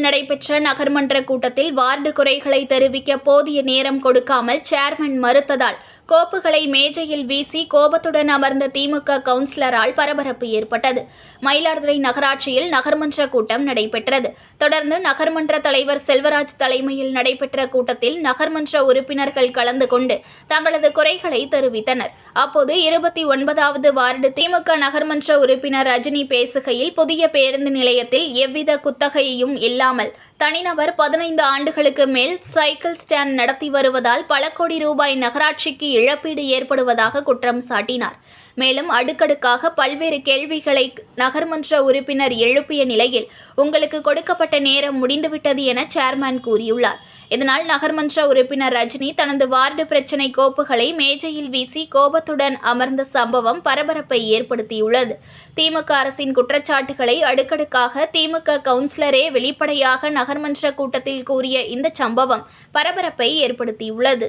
நடைபெற்ற நகர்மன்ற கூட்டத்தில் வார்டு குறைகளை தெரிவிக்க போதிய நேரம் கொடுக்காமல் சேர்மன் மறுத்ததால் கோப்புகளை மேஜையில் வீசி கோபத்துடன் அமர்ந்த திமுக கவுன்சிலரால் பரபரப்பு ஏற்பட்டது. மயிலாடுதுறை நகராட்சியில் நகர்மன்ற கூட்டம் நடைபெற்றது. தொடர்ந்து நகர்மன்ற தலைவர் செல்வராஜ் தலைமையில் நடைபெற்ற கூட்டத்தில் நகர்மன்ற உறுப்பினர்கள் கலந்து கொண்டு தங்களது குறைகளை தெரிவித்தனர். அப்போது இருபத்தி ஒன்பதாவது வார்டு திமுக நகர்மன்ற உறுப்பினர் ரஜினி பேசுகையில் புதிய பேருந்து நிலையத்தில் எவ்வித குத்தகையும் இல்லாமல் தனிநபர் பதினைந்து ஆண்டுகளுக்கு மேல் சைக்கிள் ஸ்டாண்ட் நடத்தி வருவதால் பல கோடி ரூபாய் நகராட்சிக்கு இழப்பீடு ஏற்படுவதாக குற்றம் சாட்டினார். மேலும் அடுக்கடுக்காக பல்வேறு கேள்விகளை நகர்மன்ற உறுப்பினர் எழுப்பிய நிலையில் உங்களுக்கு கொடுக்கப்பட்ட நேரம் முடிந்துவிட்டது என சேர்மேன் கூறியுள்ளார். இதனால் நகர்மன்ற உறுப்பினர் ரஜினி தனது வார்டு பிரச்சினை கோப்புகளை மேஜையில் வீசி கோபத்துடன் அமர்ந்த சம்பவம் பரபரப்பை ஏற்படுத்தியுள்ளது. திமுக அரசின் குற்றச்சாட்டுகளை அடுக்கடுக்காக திமுக கவுன்சிலரே வெளிப்படையாக நகர்மன்ற கூட்டத்தில் கூறிய இந்த சம்பவம் பரபரப்பை ஏற்படுத்தியுள்ளது.